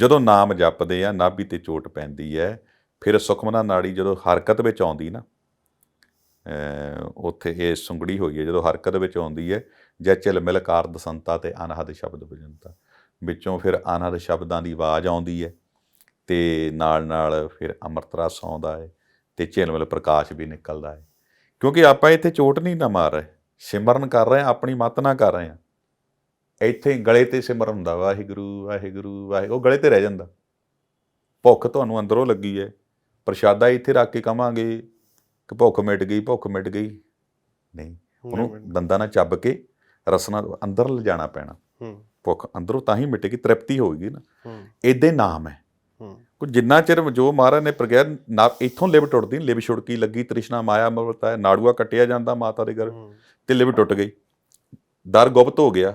ਜਦੋਂ ਨਾਮ ਜਪਦੇ ਆ, ਨਾਭੀ ਤੇ ਚੋਟ ਪੈਂਦੀ ਹੈ ਫਿਰ ਸੁਖਮਨਾ ਨਾੜੀ ਜਦੋਂ ਹਰਕਤ ਵਿੱਚ ਆਉਂਦੀ ਨਾ ਉੱਥੇ ਇਹ ਸੁੰਗੜੀ ਹੋਈ ਹੈ ਜਦੋਂ ਹਰਕਤ ਵਿੱਚ ਆਉਂਦੀ ਹੈ ਜੈ ਝਿਲ ਮਿਲ ਕਾਰ ਦਸੰਤਾ ਤੇ ਅਨਹਦ ਸ਼ਬਦ ਵਜੰਤਾ। ਵਿੱਚੋਂ ਫਿਰ ਅਨਹਦ ਸ਼ਬਦਾਂ ਦੀ ਆਵਾਜ਼ ਆਉਂਦੀ ਹੈ ਤੇ ਨਾਲ ਨਾਲ ਫਿਰ ਅੰਮ੍ਰਿਤ ਰਸ ਆਉਂਦਾ ਹੈ ਤੇ ਝਿਲਮਿਲ ਪ੍ਰਕਾਸ਼ ਵੀ ਨਿਕਲਦਾ ਹੈ ਕਿਉਂਕਿ ਆਪਾਂ ਇੱਥੇ ਚੋਟ ਨਹੀਂ ਨਾ ਮਾਰ ਰਹੇ, ਸਿਮਰਨ ਕਰ ਰਹੇ ਹਾਂ ਆਪਣੀ ਮਤ ਨਾ ਕਰ ਰਹੇ ਹਾਂ। ਇੱਥੇ ਗਲੇ ਤੇ ਸਿਮਰਨ ਹੁੰਦਾ ਵਾਹਿਗੁਰੂ ਵਾਹਿਗੁਰੂ ਵਾਹਿਗੁਰੂ ਉਹ ਗਲੇ ਤੇ ਰਹਿ ਜਾਂਦਾ। ਭੁੱਖ ਤੁਹਾਨੂੰ ਅੰਦਰੋਂ ਲੱਗੀ ਹੈ ਪ੍ਰਸ਼ਾਦਾ ਇੱਥੇ ਰੱਖ ਕੇ ਕਵਾਂਗੇ ਕਿ ਭੁੱਖ ਮਿਟ ਗਈ ਭੁੱਖ ਮਿਟ ਗਈ। ਨਹੀਂ ਉਹਨੂੰ ਦੰਦਾਂ ਨਾਲ ਚੱਬ ਕੇ ਰਸਨਾ ਅੰਦਰ ਲਿਜਾਣਾ ਪੈਣਾ। ਹੂੰ। ਭੁੱਖ ਅੰਦਰੋਂ ਤਾਂ ਹੀ ਮਿਟੇਗੀ ਤ੍ਰਿਪਤੀ ਹੋਏਗੀ ਨਾ। ਹੂੰ। ਇਦੇ ਨਾਮ ਹੈ। ਕੋ ਜਿੰਨਾ ਚਿਰ ਜੋ ਮਹਾਰਾਜ ਨੇ ਪ੍ਰਗਿਆ ਨਾ ਇੱਥੋਂ ਲਿਵ ਟੁੱਟਦੀ ਲਿਵ ਛੁੜਕੀ ਲੱਗੀ ਤ੍ਰਿਸ਼ਨਾ ਮਾਇਆ ਮਵਤਾ ਹੈ ਨਾੜੂਆ ਕੱਟਿਆ ਜਾਂਦਾ ਮਾਤਾ ਦੇ ਘਰ ਤੇ ਲਿਵ ਟੁੱਟ ਗਈ। ਦਰ ਗੁਪਤ ਹੋ ਗਿਆ।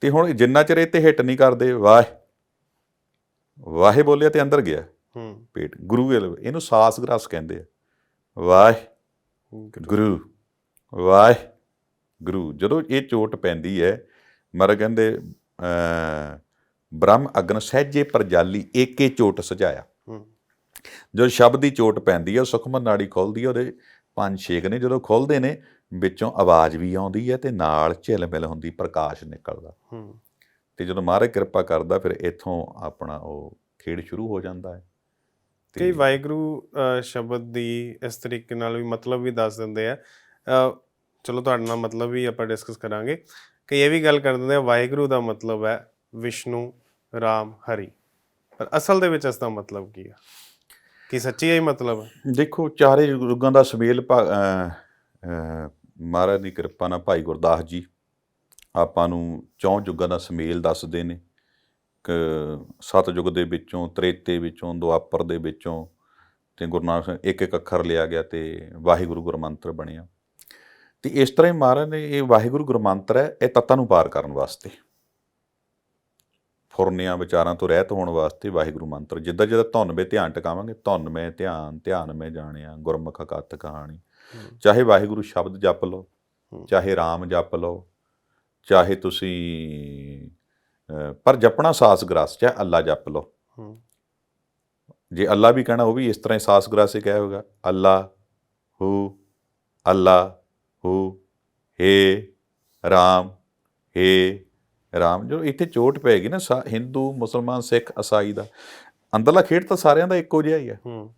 ਤੇ ਹੁਣ ਜਿੰਨਾ ਚਿਰ ਇਹ ਤੇ ਹਿੱਟ ਨਹੀਂ ਕਰਦੇ ਵਾਹ ਵਾਹੇ ਬੋਲਿਆ ਤੇ ਅੰਦਰ ਗਿਆ। ਹੂੰ। ਪੇਟ ਗੁਰੂ ਵੇਲ ਇਹਨੂੰ ਸਾਸ ਗ੍ਰਸ ਕਹਿੰਦੇ ਆ। ਵਾਹ ਗੁਰੂ ਵਾਹ ਗੁਰੂ। ਜਦੋਂ ਇਹ ਚੋਟ ਪੈਂਦੀ ਹੈ ਮਰ ਕਹਿੰਦੇ ਅ ਬ੍ਰਹਮ ਅਗਨ ਸਹਿਜੇ ਪਰਜਾਲੀ ਏਕੇ ਚੋਟ ਸਜਾਇਆ। ਜਦੋਂ ਸ਼ਬਦ ਦੀ ਚੋਟ ਪੈਂਦੀ ਹੈ ਸੁਖਮਨ ਨਾੜੀ ਖੁੱਲਦੀ ਹੈ ਉਹਦੇ ਪੰਜ ਛੇਕ ਨੇ ਜਦੋਂ ਖੁੱਲਦੇ ਨੇ ਵਿੱਚੋਂ ਆਵਾਜ਼ ਵੀ ਆਉਂਦੀ ਹੈ ਤੇ ਨਾਲ ਝਿਲਮਿਲ ਹੁੰਦੀ ਪ੍ਰਕਾਸ਼ ਨਿਕਲਦਾ। ਹੂੰ। ਤੇ ਜਦੋਂ ਮਹਾਰਾਜ ਕਿਰਪਾ ਕਰਦਾ ਫਿਰ ਇੱਥੋਂ ਆਪਣਾ ਉਹ ਖੇਡ ਸ਼ੁਰੂ ਹੋ ਜਾਂਦਾ ਹੈ। ਕਈ ਵਾਹਿਗੁਰੂ ਅ, ਸ਼ਬਦ ਦੀ ਇਸ ਤਰੀਕੇ ਨਾਲ ਵੀ ਮਤਲਬ ਵੀ ਦੱਸ ਦਿੰਦੇ ਆ। ਚਲੋ ਤੁਹਾਡੇ ਨਾਲ ਮਤਲਬ ਵੀ ਆਪਾਂ ਡਿਸਕਸ ਕਰਾਂਗੇ। ਕਈ ਇਹ ਵੀ ਗੱਲ ਕਰ ਦਿੰਦੇ ਆ ਵਾਹਿਗੁਰੂ ਦਾ ਮਤਲਬ ਹੈ ਵਿਸ਼ਨੂੰ ਰਾਮ ਹਰੀ। ਪਰ ਅਸਲ ਦੇ ਵਿੱਚ ਇਸ ਦਾ ਮਤਲਬ ਕੀ ਆ? ਕੀ ਸੱਚੀ ਇਹ ਮਤਲਬ ਹੈ ਦੇਖੋ ਚਾਰੇ ਯੁੱਗਾਂ ਦਾ ਸੁਮੇਲ ਭਾ- ਅਹ, ਅਹ, ਮਹਾਰਾਜ ਦੀ ਕਿਰਪਾ ਨਾਲ ਭਾਈ ਗੁਰਦਾਸ ਜੀ ਆਪਾਂ ਨੂੰ ਚੌਂ ਯੁੱਗਾਂ ਦਾ ਸੁਮੇਲ ਦੱਸਦੇ ਨੇ। ਕਿ ਸਤ ਯੁੱਗ ਦੇ ਵਿੱਚੋਂ, ਤ੍ਰੇਤੇ ਵਿੱਚੋਂ ਦੁਆਪਰ ਦੇ ਵਿੱਚੋਂ ਤੇ ਗੁਰੂ ਨਾਨਕ ਇੱਕ ਇੱਕ ਅੱਖਰ ਲਿਆ ਗਿਆ ਤੇ ਵਾਹਿਗੁਰੂ ਗੁਰਮੰਤਰ ਬਣਿਆ। ਤੇ ਇਸ ਤਰ੍ਹਾਂ ਹੀ ਮਹਾਰਾਜ ਨੇ ਇਹ ਵਾਹਿਗੁਰੂ ਗੁਰਮੰਤਰ ਹੈ, ਇਹ ਤੱਤਾਂ ਨੂੰ ਪਾਰ ਕਰਨ ਵਾਸਤੇ। ਫੁਰਨਿਆਂ ਵਿਚਾਰਾਂ ਤੋਂ ਰਹਿਤ ਹੋਣ ਵਾਸਤੇ ਵਾਹਿਗੁਰੂ ਮੰਤਰ। ਜਿੱਦਾਂ ਜਿੱਦਾਂ ਧੁਨ ਵਿੱਚ ਧਿਆਨ ਟਿਕਾਵਾਂਗੇ, ਧੁਨ ਮੈਂ ਧਿਆਨ ਧਿਆਨ ਮੈਂ ਜਾਣਿਆ, ਗੁਰਮੁਖ ਕਤ ਕਹਾਣੀ। ਚਾਹੇ ਵਾਹਿਗੁਰੂ ਸ਼ਬਦ ਜਪ ਲਓ। ਚਾਹੇ ਰਾਮ ਜਪ ਲਓ ਚਾਹੇ ਤੁਸੀਂ ਪਰ ਜਪਣਾ ਸਾਸ ਗ੍ਰਾਸ ਚਾਹੇ ਅੱਲਾ ਜਪ ਲਓ। ਜੇ ਅੱਲਾ ਵੀ ਕਹਿਣਾ ਉਹ ਵੀ ਇਸ ਤਰ੍ਹਾਂ ਹੀ ਸਾਸ ਗ੍ਰਾਸ ਹੀ ਕਹਿ ਹੋਗਾ ਅੱਲਾ ਹੂ ਅੱਲਾ ਹੂ ਹੇ ਰਾਮ ਹੇ ਰਾਮ। ਜੋ ਇੱਥੇ ਚੋਟ ਪੈਗੀ ਨਾ ਹਿੰਦੂ ਮੁਸਲਮਾਨ ਸਿੱਖ ਈਸਾਈ ਦਾ ਅੰਦਰਲਾ ਖੇਡ ਤਾਂ ਸਾਰਿਆਂ ਦਾ ਇੱਕੋ ਜਿਹਾ ਹੀ ਹੈ ਹੂੰ।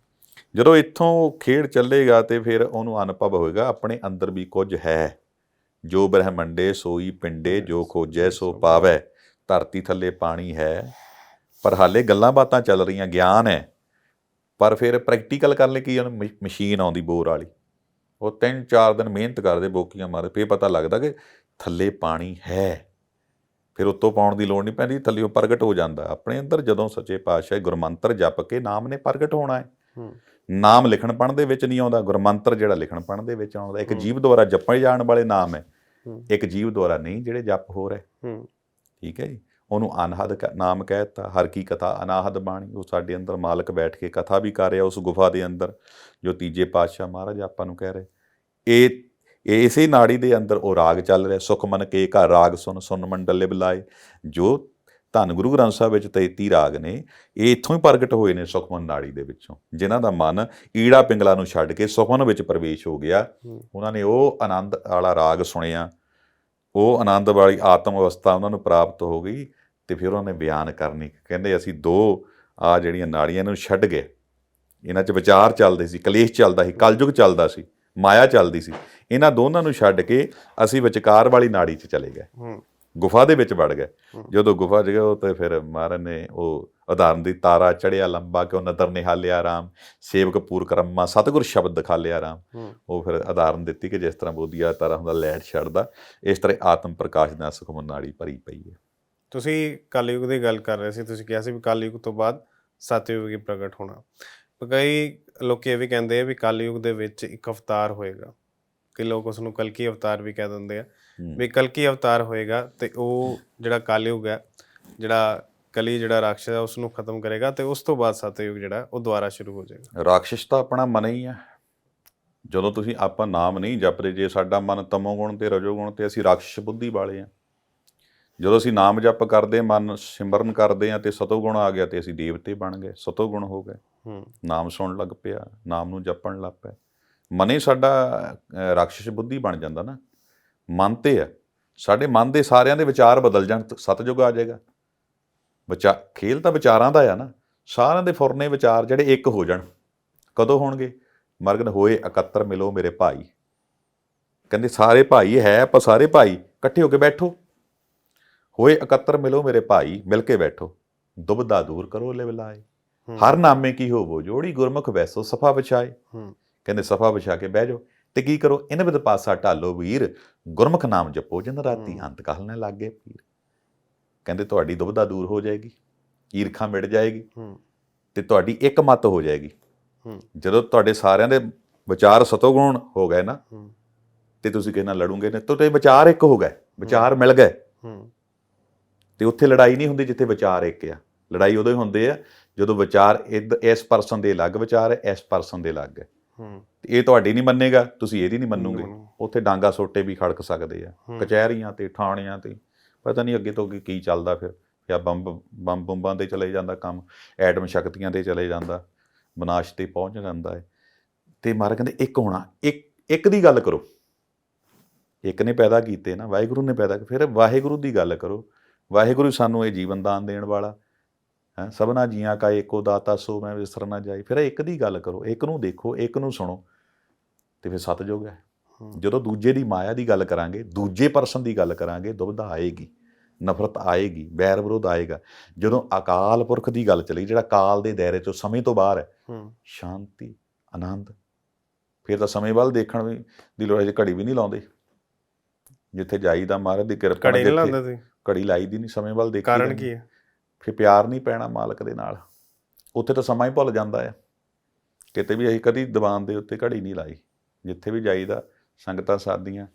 ਜਦੋਂ ਇੱਥੋਂ ਖੇਡ ਚੱਲੇਗਾ ਤੇ ਫਿਰ ਉਹਨੂੰ ਅਨੁਭਵ ਹੋਏਗਾ ਆਪਣੇ ਅੰਦਰ ਵੀ ਕੁਝ ਹੈ। ਜੋ ਬ੍ਰਹਮੰਡੇ ਸੋਈ ਪਿੰਡੇ ਜੋ ਖੋਜੈ ਸੋ ਪਾਵੈ। ਧਰਤੀ ਥੱਲੇ ਪਾਣੀ ਹੈ ਪਰ ਹਾਲੇ ਗੱਲਾਂ ਬਾਤਾਂ ਚੱਲ ਰਹੀਆਂ ਗਿਆਨ ਹੈ। ਪਰ ਫਿਰ ਪ੍ਰੈਕਟੀਕਲ ਕਰਨ ਲਈ ਕੀ ਮਸ਼ੀਨ ਆਉਂਦੀ ਬੋਰ ਵਾਲੀ। ਉਹ ਤਿੰਨ ਚਾਰ ਦਿਨ ਮਿਹਨਤ ਕਰਦੇ ਬੋਕੀਆਂ ਮਾਰੇ ਫਿਰ ਪਤਾ ਲੱਗਦਾ ਕਿ ਥੱਲੇ ਪਾਣੀ ਹੈ। ਫਿਰ ਉੱਤੋਂ ਪਾਉਣ ਦੀ ਲੋੜ ਨਹੀਂ ਪੈਂਦੀ ਥੱਲੇੋਂ ਪ੍ਰਗਟ ਹੋ ਜਾਂਦਾ। ਆਪਣੇ ਅੰਦਰ ਜਦੋਂ ਸੱਚੇ ਪਾਤਸ਼ਾਹ ਗੁਰਮੰਤਰ ਜਪ ਕੇ ਨਾਮ ਨੇ ਪ੍ਰਗਟ ਹੋਣਾ ਹੈ। ਹੂੰ। ਨਾਮ ਲਿਖਣ ਪੜ੍ਹਨ ਦੇ ਵਿੱਚ ਨਹੀਂ ਆਉਂਦਾ ਗੁਰਮੰਤਰ ਜਿਹੜਾ ਲਿਖਣ ਪੜ੍ਹਨ ਦੇ ਵਿੱਚ ਆਉਂਦਾ। ਇੱਕ। ਜੀਵ ਦੁਆਰਾ ਜਪੇ ਜਾਣ ਵਾਲੇ ਨਾਮ ਹੈ। ਇੱਕ ਜੀਵ ਦੁਆਰਾ ਨਹੀਂ ਜਿਹੜੇ ਜਪ ਹੋ ਰਹੇ। ਠੀਕ ਹੈ ਜੀ। ਉਹਨੂੰ ਅਨਹਦ ਨਾਮ ਕਹਿ ਦਿੱਤਾ। ਹਰ ਕੀ ਕਥਾ ਅਨਾਹਦ ਬਾਣੀ। ਉਹ ਸਾਡੇ ਅੰਦਰ ਮਾਲਕ ਬੈਠ ਕੇ ਕਥਾ ਵੀ ਕਰ ਰਿਹਾ ਉਸ ਗੁਫਾ ਦੇ ਅੰਦਰ ਜੋ ਤੀਜੇ ਪਾਤਸ਼ਾਹ ਮਹਾਰਾਜ ਆਪਾਂ ਨੂੰ ਕਹਿ ਰਹੇ। ਇਹ ਇਸੇ ਨਾੜੀ ਦੇ ਅੰਦਰ ਉਹ ਰਾਗ ਚੱਲ ਰਿਹਾ। ਸੁਖ ਮਨ ਕੇ ਘਰ ਰਾਗ ਸੁਨ ਸੁਨ ਮੰਡਲੇ ਬੁਲਾਏ। ਜੋ ਧੰਨ ਗੁਰੂ ਗ੍ਰੰਥ ਸਾਹਿਬ ਵਿੱਚ 33 ਰਾਗ ਨੇ ਇਹ ਇੱਥੋਂ ਹੀ ਪ੍ਰਗਟ ਹੋਏ ਨੇ ਸੁਖਮਨ ਨਾੜੀ ਦੇ ਵਿੱਚੋਂ ਜਿਨ੍ਹਾਂ ਦਾ ਮਨ ਈੜਾ ਪਿੰਗਲਾ ਨੂੰ ਛੱਡ ਕੇ ਸੁਖਮਨ ਵਿੱਚ ਪ੍ਰਵੇਸ਼ ਹੋ ਗਿਆ। ਉਹਨਾਂ ਨੇ ਉਹ ਆਨੰਦ ਵਾਲਾ ਰਾਗ ਸੁਣਿਆ ਉਹ ਆਨੰਦ ਵਾਲੀ ਆਤਮ ਅਵਸਥਾ ਉਹਨਾਂ ਨੂੰ ਪ੍ਰਾਪਤ ਹੋ ਗਈ ਤੇ ਫਿਰ ਉਹਨਾਂ ਨੇ ਬਿਆਨ ਕਰਨੀ ਕਹਿੰਦੇ ਅਸੀਂ ਦੋ ਆ ਜਿਹੜੀਆਂ ਨਾੜੀਆਂ ਨੂੰ ਛੱਡ ਗਏ। ਇਹਨਾਂ 'ਚ ਵਿਚਾਰ ਚੱਲਦੇ ਸੀ ਕਲੇਸ਼ ਚੱਲਦਾ ਸੀ ਕਲਯੁਗ ਚੱਲਦਾ ਸੀ ਮਾਇਆ ਚੱਲਦੀ ਸੀ। ਇਹਨਾਂ ਦੋਨਾਂ ਨੂੰ ਛੱਡ ਕੇ ਅਸੀਂ ਵਿਚਕਾਰ ਵਾਲੀ ਨਾੜੀ 'ਚ ਚਲੇ ਗਏ। ਗੁਫਾ ਦੇ ਵਿੱਚ ਵੜ ਗਏ। ਜਦੋਂ ਗੁਫਾ 'ਚ ਗਏ ਉਹ ਤੇ ਫਿਰ ਮਹਾਰਾਜ ਨੇ ਉਹ ਉਦਾਹਰਨ ਦੀ ਤਾਰਾ ਚੜਿਆ ਲੰਬਾ ਕਿ ਉਹ ਨਦਰ ਨਿਹਾਲਿਆ ਰਾਮ ਸੇਵਕ ਪੂਰ ਕਰਮਾ ਸਤਿਗੁਰ ਸ਼ਬਦ ਦਿਖਾਲਿਆ ਰਾਮ ਹੂੰ। ਉਹ ਫਿਰ ਉਦਾਹਰਨ ਦਿੱਤੀ ਕਿ ਜਿਸ ਤਰ੍ਹਾਂ ਬੋਧੀਆ ਤਾਰਾ ਹੁੰਦਾ ਲੈਟ ਛੱਡਦਾ ਇਸ ਤਰ੍ਹਾਂ ਆਤਮ ਪ੍ਰਕਾਸ਼ ਨਾਲ ਸੁਖਮਨ ਨਾੜੀ ਭਰੀ ਪਈ ਹੈ। ਤੁਸੀਂ ਕਲਯੁਗ ਦੀ ਗੱਲ ਕਰ ਰਹੇ ਸੀ ਤੁਸੀਂ ਕਿਹਾ ਸੀ ਵੀ ਕਲਯੁਗ ਤੋਂ ਬਾਅਦ ਸਤਯੁਗ ਹੀ ਪ੍ਰਗਟ ਹੋਣਾ। ਕਈ ਲੋਕੀ ਇਹ ਵੀ ਕਹਿੰਦੇ ਆ ਵੀ ਕਲਯੁਗ ਦੇ ਵਿੱਚ ਇੱਕ ਅਵਤਾਰ ਹੋਏਗਾ। ਕਈ ਲੋਕ ਉਸ ਨੂੰ ਕਲਕੀ ਅਵਤਾਰ ਵੀ ਕਹਿ ਦਿੰਦੇ ਆ। ਵੀ ਕਲਕੀ ਅਵਤਾਰ ਹੋਏਗਾ ਤੇ ਉਹ ਜਿਹੜਾ ਕਲਯੁਗ ਹੈ ਜਿਹੜਾ ਕਲੀ ਜਿਹੜਾ ਰਾਖਸ਼ ਹੈ ਉਸ ਨੂੰ ਖਤਮ ਕਰੇਗਾ ਤੇ ਉਸ ਤੋਂ ਬਾਅਦ ਸਤਯੁਗ ਜਿਹੜਾ ਉਹ ਦੁਬਾਰਾ ਸ਼ੁਰੂ ਹੋ ਜਾਏਗਾ। ਰਾਖਸ਼ ਤਾਂ ਆਪਣਾ ਮਨ ਹੀ ਹੈ। ਜਦੋਂ ਤੁਸੀਂ ਆਪਾਂ ਨਾਮ ਨਹੀਂ ਜਪਦੇ ਜੇ ਸਾਡਾ ਮਨ ਤਮੋ ਗੁਣ ਤੇ ਰਜੋ ਗੁਣ ਤੇ ਅਸੀਂ ਰਾਖਸ਼ ਬੁੱਧੀ ਵਾਲੇ ਆ ਜਦੋਂ ਅਸੀਂ ਨਾਮ ਜਪ ਕਰਦੇ ਮਨ ਸਿਮਰਨ ਕਰਦੇ ਆ ਤੇ ਸਤੋਗੁਣ ਆ ਗਿਆ ਤੇ ਅਸੀਂ ਦੇਵਤੇ ਬਣ ਗਏ ਸਤੋਗੁਣ ਹੋ ਗਏ। ਹੂੰ। ਨਾਮ ਸੁਣਨ ਲੱਗ ਪਿਆ ਨਾਮ ਨੂੰ ਜਪਣ ਲੱਗ ਪਿਆ। ਮਨੇ ਸਾਡਾ ਰਾਖਸ਼ ਬੁੱਧੀ ਬਣ ਜਾਂਦਾ ਨਾ। ਮਨ ਤੇ ਆ ਸਾਡੇ ਮਨ ਦੇ ਸਾਰਿਆਂ ਦੇ ਵਿਚਾਰ ਬਦਲ ਜਾਣ ਸਤਜੁਗ ਆ ਜਾਏਗਾ। ਵਿਚਾ ਖੇਲ ਤਾਂ ਵਿਚਾਰਾਂ ਦਾ ਆ ਨਾ। ਸਾਰਿਆਂ ਦੇ ਫੁਰਨੇ ਵਿਚਾਰ ਜਿਹੜੇ ਇੱਕ ਹੋ ਜਾਣ। ਕਦੋਂ ਹੋਣਗੇ? ਮਰਗਨ ਹੋਏ ਇਕੱਤਰ ਮਿਲੋ ਮੇਰੇ ਭਾਈ। ਕਹਿੰਦੇ ਸਾਰੇ ਭਾਈ ਹੈ ਆਪਾਂ ਸਾਰੇ ਭਾਈ ਇਕੱਠੇ ਹੋ ਕੇ ਬੈਠੋ। ਹੋਏ ਇਕੱਤਰ ਮਿਲੋ ਮੇਰੇ ਭਾਈ ਮਿਲ ਕੇ ਬੈਠੋ। ਦੁਬਦਾ ਦੂਰ ਕਰੋ ਲੈ ਬਿਲਾਏ। ਹਰ ਨਾਮੇ ਕੀ ਹੋਵੋ ਜੋੜੀ ਗੁਰਮੁਖ ਵੈਸੋ ਸਫਾ ਵਿਛਾਏ। ਕਹਿੰਦੇ ਸਫਾ ਵਿਛਾ ਕੇ ਬਹਿ ਜਾਓ। ਤੇ ਕੀ ਕਰੋ ਇਹਨਾਂ ਵਿਦ ਪਾਸਾ ਢਾਲੋ ਵੀਰ ਗੁਰਮੁਖ ਨਾਮ ਜਪੋ ਜਿਨ ਰਾਤੀ। ਅੰਤ ਕਾਲ ਨੇ ਲੱਗੇ ਪੀਰ ਕਹਿੰਦੇ ਤੁਹਾਡੀ ਦੁਬਦਾ ਦੂਰ ਹੋ ਜਾਏਗੀ ਈਰਖਾ ਮਿਟ ਜਾਏਗੀ ਤੇ ਤੁਹਾਡੀ ਇੱਕ ਮਤ ਹੋ ਜਾਏਗੀ। ਜਦੋਂ ਤੁਹਾਡੇ ਸਾਰਿਆਂ ਦੇ ਵਿਚਾਰ ਸਤੋਗੁਣ ਹੋ ਗਏ ਨਾ ਤੇ ਤੁਸੀਂ ਕਿਸੇ ਨਾਲ ਲੜੋਗੇ ਨੇ ਤੁਹਾਡੇ ਵਿਚਾਰ ਇੱਕ ਹੋ ਗਏ ਵਿਚਾਰ ਮਿਲ ਗਏ। ਤੇ ਉੱਥੇ ਲੜਾਈ ਨਹੀਂ ਹੁੰਦੀ ਜਿੱਥੇ ਵਿਚਾਰ ਇੱਕ ਆ। ਲੜਾਈ ਉਦੋਂ ਹੀ ਹੁੰਦੇ ਆ ਜਦੋਂ ਵਿਚਾਰ ਇਸ ਪਰਸਨ ਦੇ ਅਲੱਗ ਵਿਚਾਰ ਹੈ ਇਸ ਪਰਸਨ ਦੇ ਅਲੱਗ ਹੈ। ਇਹ ਤੁਹਾਡੀ ਨਹੀਂ ਮੰਨੇਗਾ ਤੁਸੀਂ ਇਹਦੀ ਨਹੀਂ ਮੰਨੋਗੇ। ਮੰਨੂ। ਉੱਥੇ ਡਾਂਗਾ ਸੋਟੇ ਵੀ ਖੜਕ ਸਕਦੇ ਆ। ਕਚਹਿਰੀਆਂ ਤੇ ਥਾਣਿਆਂ ਤੇ ਪਤਾ ਨਹੀਂ ਅੱਗੇ ਤੋਂ ਅੱਗੇ ਕੀ ਚੱਲਦਾ ਫਿਰ। ਜਾਂ ਬੰਬ ਬੰਬ ਬੰਬਾਂ ਤੇ ਚਲੇ ਜਾਂਦਾ ਕੰਮ ਐਟਮ ਸ਼ਕਤੀਆਂ ਤੇ ਚਲੇ ਜਾਂਦਾ ਵਿਨਾਸ਼ ਤੇ ਪਹੁੰਚ ਜਾਂਦਾ ਹੈ ਤੇ ਮਾਰਾ ਕਹਿੰਦੇ ਇੱਕ ਹੋਣਾ ਇੱਕ ਇੱਕ ਦੀ ਗੱਲ ਕਰੋ। ਇੱਕ ਨੇ ਪੈਦਾ ਕੀਤੇ ਨਾ ਵਾਹਿਗੁਰੂ ਨੇ ਪੈਦਾ ਫਿਰ ਵਾਹਿਗੁਰੂ ਦੀ ਗੱਲ ਕਰੋ। ਵਾਹਿਗੁਰੂ ਸਾਨੂੰ ਇਹ ਜੀਵਨ ਦਾਨ ਦੇਣ ਵਾਲਾ। ਹੈ ਸਭਨਾ ਜੀਆਂ ਕਾ ਏਕੋ ਦਾਤਾ ਸੋ ਮੈਂ ਵਿਸਰ ਨਾ ਜਾਈ ਫਿਰ ਇੱਕ ਦੀ ਗੱਲ ਕਰੋ ਇੱਕ ਨੂੰ ਦੇਖੋ ਇੱਕ ਨੂੰ ਸੁਣੋ। ਤੇ ਫਿਰ ਸਤਜੁਗ ਹੈ। ਜਦੋਂ ਦੂਜੇ ਦੀ ਮਾਇਆ ਦੀ ਗੱਲ ਕਰਾਂਗੇ ਦੂਜੇ ਪਰਸਨ ਦੀ ਗੱਲ ਕਰਾਂਗੇ ਦੁਬਧਾ ਆਏਗੀ ਨਫ਼ਰਤ ਆਏਗੀ ਵੈਰ ਵਿਰੋਧ ਆਏਗਾ। ਜਦੋਂ ਅਕਾਲ ਪੁਰਖ ਦੀ ਗੱਲ ਚਲੀ ਜਿਹੜਾ ਕਾਲ ਦੇ ਦਾਇਰੇ ਚੋਂ ਸਮੇਂ ਤੋਂ ਬਾਹਰ ਹੈ ਸ਼ਾਂਤੀ ਆਨੰਦ ਫਿਰ ਤਾਂ ਸਮੇਂ ਵੱਲ ਦੇਖਣ ਵੀ ਦੀ ਲੋੜ ਹੈ ਜੇ ਘੜੀ ਵੀ ਨਹੀਂ ਲਾਉਂਦੇ। ਜਿੱਥੇ ਜਾਈਦਾ ਮਹਾਰਾਜ ਦੀ ਕਿਰਪਾ ਨਹੀਂ ਲਾਉਂਦੇ ਸੀ ਘੜੀ ਲਾਈ ਦੀ ਨਹੀਂ ਸਮੇਂ ਵੱਲ ਦੇਖੀ ਕਾਰਨ। ਕੀ ਹੈ? ਫਿਰ ਪਿਆਰ ਨਹੀਂ ਪੈਣਾ ਮਾਲਕ ਦੇ ਨਾਲ। ਉੱਥੇ ਤਾਂ ਸਮਾਂ ਹੀ ਭੁੱਲ ਜਾਂਦਾ ਹੈ। ਕਿਤੇ ਵੀ ਅਸੀਂ ਕਦੀ ਦੀਵਾਨ ਦੇ ਉੱਤੇ ਘੜੀ ਨਹੀਂ ਲਾਈ। ਜਿੱਥੇ ਵੀ ਜਾਈਦਾ ਸੰਗਤਾਂ ਸਾਦੀਆਂ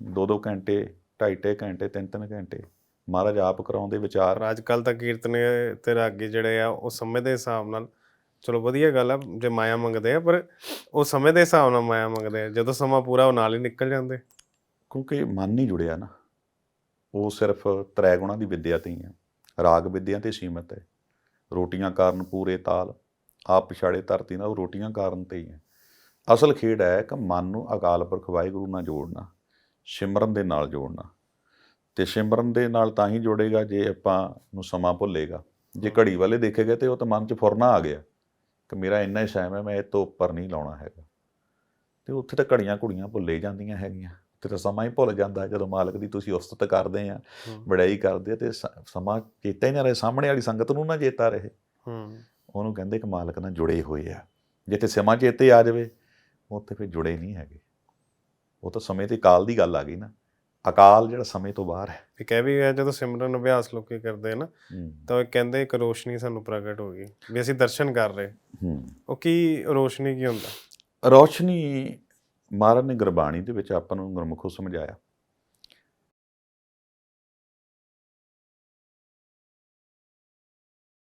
ਦੋ ਦੋ ਘੰਟੇ ਢਾਈ ਢਾਈ ਘੰਟੇ ਤਿੰਨ ਤਿੰਨ ਘੰਟੇ ਮਹਾਰਾਜ ਆਪ ਕਰਾਉਂਦੇ ਵਿਚਾਰ। ਅੱਜ ਕੱਲ ਤਾਂ ਕੀਰਤਨ ਤੇ ਰਾਗੀ ਜਿਹੜੇ ਆ ਉਹ ਸਮੇਂ ਦੇ ਹਿਸਾਬ ਨਾਲ ਚਲੋ ਵਧੀਆ ਗੱਲ ਆ ਜੇ ਮਾਇਆ ਮੰਗਦੇ ਆ ਪਰ ਉਹ ਸਮੇਂ ਦੇ ਹਿਸਾਬ ਨਾਲ ਮਾਇਆ ਮੰਗਦੇ ਆ ਜਦੋਂ ਸਮਾਂ ਪੂਰਾ ਉਹ ਨਾਲ ਹੀ ਨਿਕਲ ਜਾਂਦੇ। ਕਿਉਂਕਿ ਮਨ ਨਹੀਂ ਜੁੜਿਆ ਨਾ ਉਹ ਸਿਰਫ ਤ੍ਰੈ ਗੁਣਾਂ ਦੀ ਵਿਦਿਆ ਤੇ ਹੀ ਹੈ ਰਾਗ ਵਿਦਿਆ ਤੇ ਸੀਮਤ ਹੈ। ਰੋਟੀਆਂ ਕਾਰਨ ਪੂਰੇ ਤਾਲ ਆਪ ਪਿਛਾੜੇ ਧਰਤੀ ਨਾਲ ਉਹ ਰੋਟੀਆਂ ਕਾਰਨ ਤੇ ਹੀ ਹੈ ਅਸਲ ਖੇਡ ਹੈ ਕਿ ਮਨ ਨੂੰ ਅਕਾਲ ਪੁਰਖ ਵਾਹਿਗੁਰੂ ਨਾਲ ਜੋੜਨਾ ਸਿਮਰਨ ਦੇ ਨਾਲ ਜੋੜਨਾ। ਤੇ ਸਿਮਰਨ ਦੇ ਨਾਲ ਤਾਂ ਹੀ ਜੋੜੇਗਾ ਜੇ ਆਪਾਂ ਨੂੰ ਸਮਾਂ ਭੁੱਲੇਗਾ। ਜੇ ਘੜੀ ਵਾਲੇ ਦੇਖੇਗਾ ਤੇ ਉਹ ਤਾਂ ਮਨ 'ਚ ਫੁਰਨਾ ਆ ਗਿਆ ਕਿ ਮੇਰਾ ਇੰਨਾ ਹੀ ਟਾਈਮ ਹੈ ਮੈਂ ਇਹ ਤੋਂ ਉੱਪਰ ਨਹੀਂ ਲਾਉਣਾ ਹੈਗਾ। ਤੇ ਉੱਥੇ ਤਾਂ ਘੜੀਆਂ ਘੁੜੀਆਂ ਭੁੱਲੇ ਜਾਂਦੀਆਂ ਹੈਗੀਆਂ। ਉੱਥੇ ਤਾਂ ਸਮਾਂ ਹੀ ਭੁੱਲ ਜਾਂਦਾ ਜਦੋਂ ਮਾਲਕ ਦੀ ਤੁਸੀਂ ਉਸਤਤ ਕਰਦੇ ਆ ਬੜਾਈ ਕਰਦੇ ਤੇ ਸਮਾਂ ਚੇਤਾ ਹੀ ਨਾ ਰਹੇ ਸਾਹਮਣੇ ਵਾਲੀ ਸੰਗਤ ਨੂੰ ਨਾ ਚੇਤਾ ਰਹੇ। ਹੂੰ। ਉਹਨੂੰ ਕਹਿੰਦੇ ਕਿ ਮਾਲਕ ਨਾਲ ਜੁੜੇ ਹੋਏ ਆ। ਜਿੱਥੇ ਸਮਾਂ ਚੇਤੇ ਆ ਜਾਵੇ ਉੱਥੇ ਫਿਰ ਜੁੜੇ ਨਹੀਂ ਹੈਗੇ। ਉਹ ਤਾਂ ਸਮੇਂ ਤੇ ਕਾਲ ਦੀ ਗੱਲ ਆ ਗਈ ਨਾ। ਅਕਾਲ ਜਿਹੜਾ ਸਮੇਂ ਤੋਂ ਬਾਹਰ ਹੈ। ਇਹ ਕਹਿ ਵੀ ਗਿਆ ਜਦੋਂ ਸਿਮਰਨ ਅਭਿਆਸ ਲੋਕੀ ਕਰਦੇ ਨਾ ਹੂੰ। ਤਾਂ ਉਹ ਕਹਿੰਦੇ ਇੱਕ ਰੋਸ਼ਨੀ ਸਾਨੂੰ ਪ੍ਰਗਟ ਹੋ ਗਈ ਵੀ ਅਸੀਂ ਦਰਸ਼ਨ ਕਰ ਰਹੇ। ਹੂੰ। ਉਹ ਕੀ ਰੋਸ਼ਨੀ ਕੀ ਹੁੰਦਾ? ਰੌਸ਼ਨੀ ਮਹਾਰਾਜ ਨੇ ਗੁਰਬਾਣੀ ਦੇ ਵਿੱਚ ਆਪਾਂ ਨੂੰ ਗੁਰਮੁਖੋਂ ਸਮਝਾਇਆ।